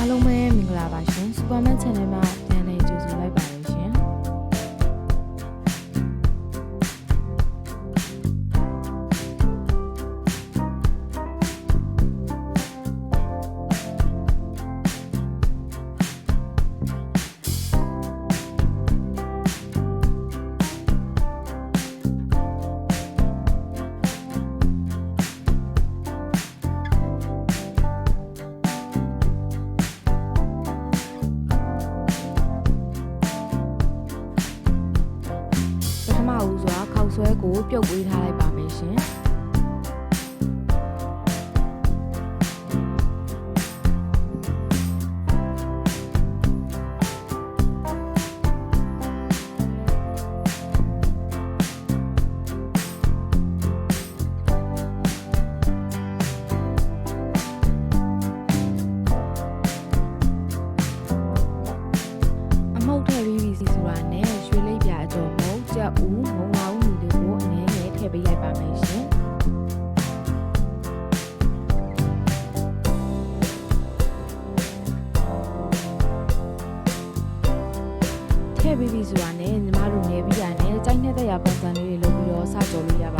အားလုံးပဲမင်္ဂလာပါရှင် Superman Channel မှာပြန်လည် ဆွဲကိုပြုတ်ပေးထားလိုက်ပါမယ်ရှင် ည်းငယ်ထည့်ပေးလိုက်ပါမယ်ရှင်ထည့်ပြီးပြီဆိုတာနဲ့ညီမတို့နေပြီးရနဲ့ကြိုက်နေတဲ့ရပုံစံလေးတွေလုပ်ပြီးတော့စကြော်လို့ရပါ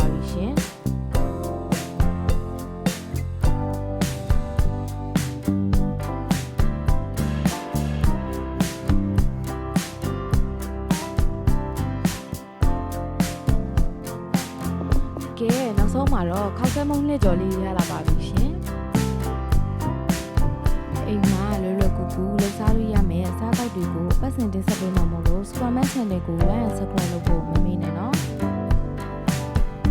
ကဲနောက်ဆုံးမှာတော့ခောက်ဆဲမုံနှစ်ကြော်လေးရလာပါပြီရှင်အိမ်မှာလွယ်လွယ်ကူကူလှစားလို့ရမယ်အစားအသောက်တွေကိုပတ်စင်တင်ဆက်ပေးမှာမို့လို့ Superman Channel ကို like and subscribe လုပ်ဖို့မမေ့နဲ့နော်